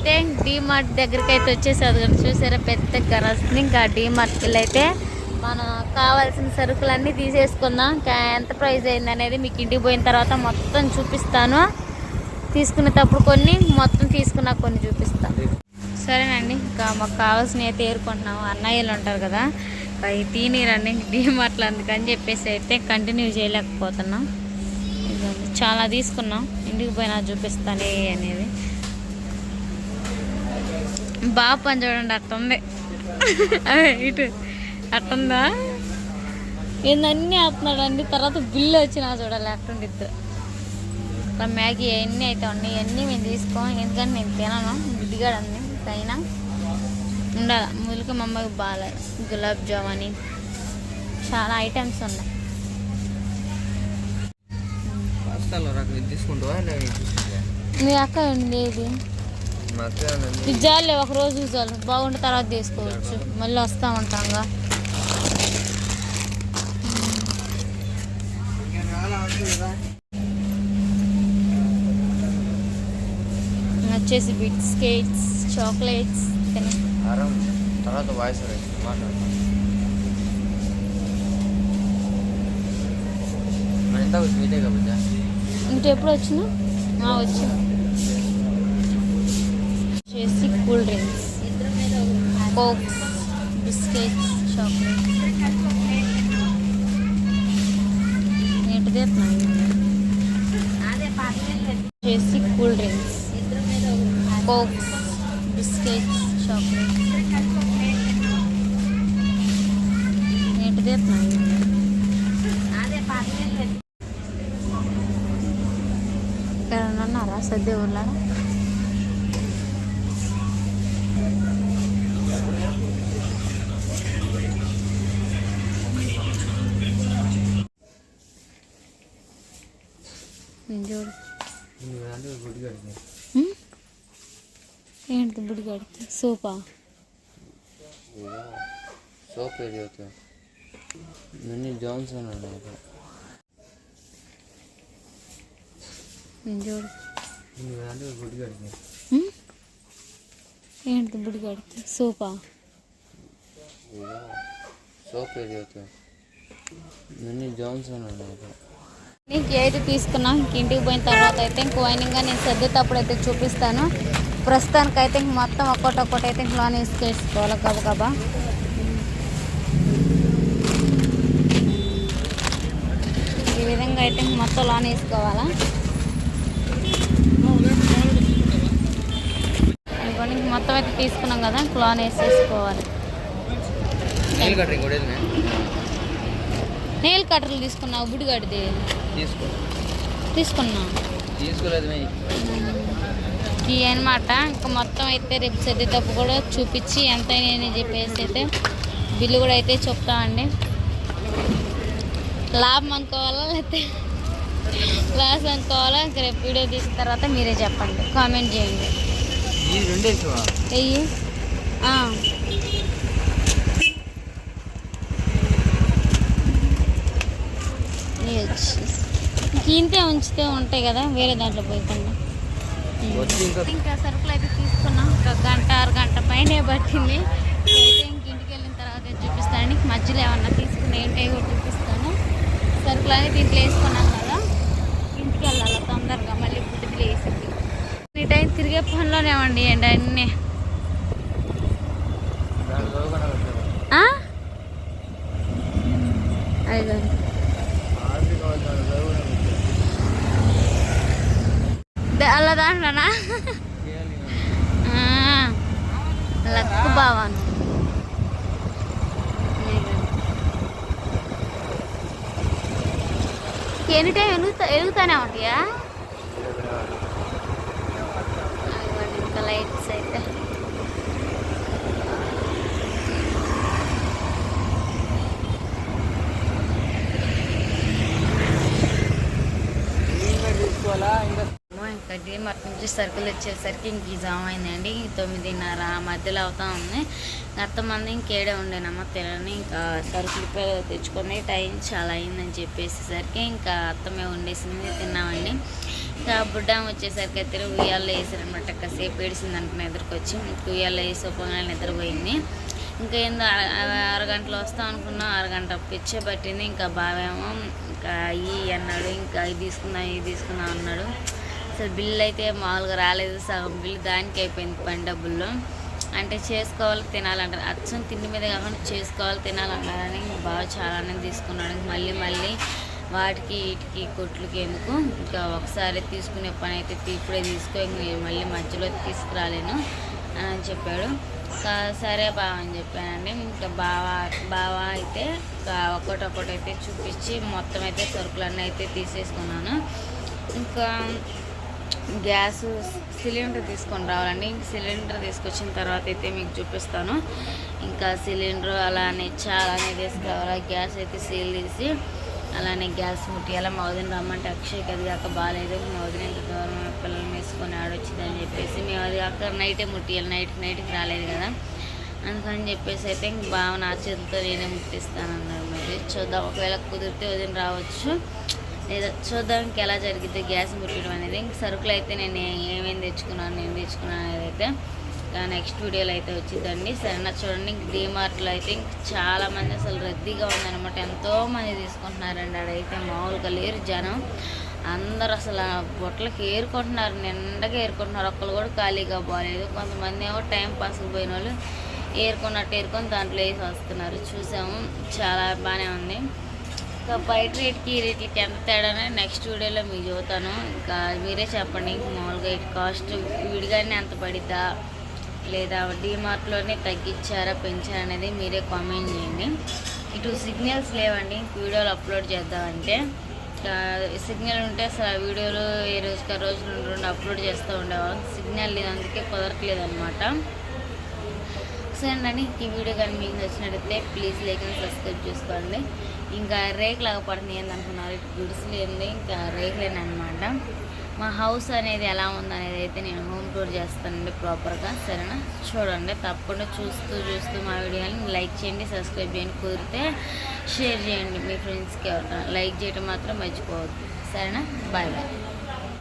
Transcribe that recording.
అయితే డీమార్ట్ దగ్గరికి అయితే వచ్చేసేది కానీ చూసారా? పెద్ద గరస్తుంది ఇంకా డీమార్ట్కి వెళ్ళి అయితే మనం కావాల్సిన సరుకులన్నీ తీసేసుకుందాం. ఇంకా ఎంత ప్రైస్ అయింది అనేది మీకు ఇంటికి పోయిన తర్వాత మొత్తం చూపిస్తాను. తీసుకునేటప్పుడు కొన్ని మొత్తం తీసుకున్నా కొన్ని చూపిస్తాను సరేనండి ఇంకా మాకు కావాల్సినవి అయితే ఏరుకుంటున్నాము. అన్నయ్యలు ఉంటారు కదా అవి తీనిరండి డీమార్ట్లు అందుకని చెప్పేసి అయితే కంటిన్యూ చేయలేకపోతున్నాం. చాలా తీసుకున్నాం. ఇంటికి పోయినా చూపిస్తాను అనేది. బాగా పని చూడండి అట్టుంది ఇటు. అట్టుందా ఏందన్నీ వేస్తున్నాడు అండి తర్వాత బిల్లు వచ్చినా చూడాలి అట్టుండి ఇద్దరు. ఇక్కడ మ్యాగీ అన్నీ అయితే ఉన్నాయి అన్నీ మేము తీసుకోం ఎందుకంటే నేను తినను. గుడ్డిగాడు అంది అయినా ఉండాలి. ములికి మా అమ్మకి బాగాలేదు గులాబ్ జామ్ అని చాలా ఐటమ్స్ ఉన్నాయి. మీ అక్క ఉండేది చాలే ఒక రోజు చాలు బాగుంటే తర్వాత తీసుకోవచ్చు. మళ్ళీ వస్తూ ఉంటాంగా వచ్చేసి బిస్కెట్స్ చాక్లెట్స్ తర్వాత వాయిస్ మాట్లాడతాం మన ఎంత మీటే కాబట్టి ఇంటి ఎప్పుడు వచ్చినా వచ్చిన వచ్చేసి cool drinks. Cokes biscuits chocolate ఏంటిది చేసి cool drinks. Cokes biscuits chocolate ఏంటిది ఎవరైనా ఉన్నారా? సద్ది ఊర్లో నేను చూడు అంటే గుడి కడిగి ఉమ్? ఏంటి బుడిగాడికి సూపా సోప్ ఏది అవుతా మినీ జాన్సన్ అన్నమాట నేను చూడు అంటే గుడి కడిగి ఉమ్? ఏంటి బుడిగాడికి సూపా సోప్ ఏది అవుతా మినీ జాన్సన్ అన్నమాట నీకు ఏది తీసుకున్నా ఇంక ఇంటికి పోయిన తర్వాత అయితే ఇంక వైనింగ్గా నేను సర్దేటప్పుడు అయితే చూపిస్తాను. ప్రస్తుతానికి అయితే ఇంక మొత్తం ఒక్కటి ఒక్కటి అయితే ఇంక లోన్ వేసుకేసుకోవాలి గబగబా ఈ విధంగా అయితే ఇంక మొత్తం లోన్ వేసుకోవాలా? అనుకోండి ఇంక మొత్తం అయితే తీసుకున్నాం కదా ఇంక లోన్ వేసేసుకోవాలి. నెయిల్ కట్టర్లు తీసుకున్నావు బుడిగాడిది తీసుకో. తీసుకున్నా. ఈ అనమాట ఇంకా మొత్తం అయితే రేపు సర్దేటప్పుడు కూడా చూపించి ఎంత అని చెప్పేసి అయితే బిల్లు కూడా అయితే చెప్తామండి లాభం అనుకోవాలా లేకపోతే లాస్ అనుకోవాలా? ఇంకా రేపు వీడియో తీసిన తర్వాత మీరే చెప్పండి. కామెంట్ చేయండి. వెయ్యి ఆ. ఇవి వచ్చేసి. ఇంక ఇంతే ఉంచితే ఉంటాయి కదా వేరే దాంట్లో పోయకుండా. ఇంకా సరుకులు అయితే తీసుకున్నాం. ఒక గంట ఆరు గంట పైనే పట్టింది. అయితే ఇంక ఇంటికి వెళ్ళిన తర్వాత చూపిస్తాను. మధ్యలో ఏమన్నా తీసుకుని ఏంటో కూడా చూపిస్తాను. సరుకులు అనేది దీంట్లో వేసుకున్నాం కదా. ఇంటికి వెళ్ళాలి తొందరగా మళ్ళీ ఫుడ్ వేసి ఈ టైం తిరిగే పనిలోనే అండి అన్నీ. అలా లక్కు బావాను ఎనీ టైం ఎలుగుతా ఎలుగుతానే ఉంటాయా అదిగోండి ఇంకా లైట్స్ అయితే ఇంకా నుంచి సర్కిల్ సరుకులు వచ్చేసరికి ఇంక ఈ జామ అయిందండి. తొమ్మిదిన్నర మధ్యలో అవుతా ఉంది. అత్తమంది ఇంకేడే ఉండేనమ్మ తినని ఇంకా సరుకులు తెచ్చుకొని టైం చాలా అయిందని చెప్పేసేసరికి ఇంకా అత్తమే వండేసింది. తిన్నామండి. ఇంకా బుడ్డ వచ్చేసరికి అయితే ఉయ్యాల్లో వేసారనమాట. కాసేపు ఏడిసింది అనుకున్న ఎదురుకొచ్చి ఉయ్యాల్లో వేసి ఉపయోగాలు నిద్రపోయింది. ఇంకా ఏందో అర- గంటలు అరగంటలో వస్తాం అనుకున్నాం. అరగంట పిచ్చే పట్టింది. ఇంకా బావేమో ఇంకా ఈ అన్నాడు. ఇంకా ఇది తీసుకుందాం ఇది తీసుకుందాం అన్నాడు. అసలు బిల్లు అయితే మామూలుగా రాలేదు. సగం బిల్లు దానికి అయిపోయింది పని డబ్బుల్లో. అంటే చేసుకోవాలి తినాలంటారు. అచ్చం తిండి మీద కాకుండా చేసుకోవాలి తినాలన్నారని బాగా చాలానే తీసుకున్నాడు. మళ్ళీ మళ్ళీ వాటికి వీటికి కొట్లకి ఎందుకు? ఇంకా ఒకసారి తీసుకునే పని అయితే ఇప్పుడే తీసుకో మళ్ళీ మధ్యలో తీసుకురాలేను అని చెప్పాడు. సరే బావ అని చెప్పానండి. ఇంకా బావ బావ అయితే ఒకటొకటి అయితే చూపించి మొత్తం అయితే సరుకులన్నీ అయితే తీసేసుకున్నాను. ఇంకా గ్యాస్ సిలిండర్ తీసుకొని రావాలండి. సిలిండర్ తీసుకొచ్చిన తర్వాత అయితే మీకు చూపిస్తాను. ఇంకా సిలిండర్ అలానే చాలానే తీసుకురావాలి గ్యాస్ అయితే సీల్ తీసి అలానే గ్యాస్ ముట్టియాల మా వదిన రమ్మంటే అక్షయ్ అది కాక బాగాలేదు మా వదిన ఇంత దూరం పిల్లల్ని వేసుకొని ఆడొచ్చిందని చెప్పేసి మేము అది కాక నైటే ముట్టియాలి. నైట్ నైట్కి రాలేదు కదా. అందుకని చెప్పేసి అయితే ఇంక బాగా నా చేతితో నేనే ముట్టిస్తాను అన్నారు మరి. చూద్దాం. ఒకవేళ కుదిరితే వదిన రావచ్చు. లేదా చూద్దానికి ఎలా జరిగితే గ్యాస్ ముట్టడం అనేది. ఇంక సరుకులు అయితే నేను ఏమేమి తెచ్చుకున్నాను నేను తెచ్చుకున్నాను అనేది అయితే నెక్స్ట్ వీడియోలో అయితే వచ్చిందండి సరైన చూడండి ఇంక డీమార్ట్లో అయితే ఇంక చాలా మంది అసలు రద్దీగా ఉందన్నమాట. ఎంతో మంది తీసుకుంటున్నారండి అడైతే మామూలుగా లేరు జనం. అందరు అసలు బొట్టలకి ఏరుకుంటున్నారు నిండగా ఏరుకుంటున్నారు. ఒక్కరు కూడా ఖాళీగా పోలేదు. కొంతమంది ఏమో టైం పాస్కి పోయిన వాళ్ళు ఏరుకున్నట్టు ఏరుకొని దాంట్లో వేసి వస్తున్నారు. చూసాము చాలా బాగానే ఉంది. ఇంకా బయట రేట్కి ఈ రేట్లకి ఎంత తేడానే నెక్స్ట్ వీడియోలో మీకు చూతాను ఇంకా మీరే చెప్పండి మామూలుగా ఇటు కాస్ట్ విడిగానే ఎంత పడిద్దా లేదా డీమార్ట్లోనే తగ్గించారా పెంచారా అనేది మీరే కామెంట్ చేయండి. ఇటు సిగ్నల్స్ లేవండి వీడియోలు అప్లోడ్ చేద్దామంటే. సిగ్నల్ ఉంటే అసలు ఆ వీడియోలు ఏ రోజుకి ఆ రోజు రెండు రెండు అప్లోడ్ చేస్తూ ఉండేవాళ్ళం. సిగ్నల్ లేదు అందుకే కుదరట్లేదు అనమాట ఈ వీడియో కానీ మీకు నచ్చినట్లయితే ప్లీజ్ లైక్ అండ్ సబ్స్క్రైబ్ చేసుకోండి. ఇంకా రేకులాగా పడుతుంది ఏందనుకున్నారు? ఇటు గుడిసెలు ఇంకా ఇంకా రేకులేనమాట మా హౌస్ అనేది ఎలా ఉందనేది అయితే నేను హోమ్ టూర్ చేస్తానండి ప్రాపర్గా సరేనా? చూడండి తప్పకుండా చూస్తూ చూస్తూ మా వీడియోని లైక్ చేయండి సబ్స్క్రైబ్ చేయండి కుదిరితే షేర్ చేయండి మీ ఫ్రెండ్స్కి ఎవరికైనా. లైక్ చేయడం మాత్రం మర్చిపోవద్దు. సరేనా? Bye bye.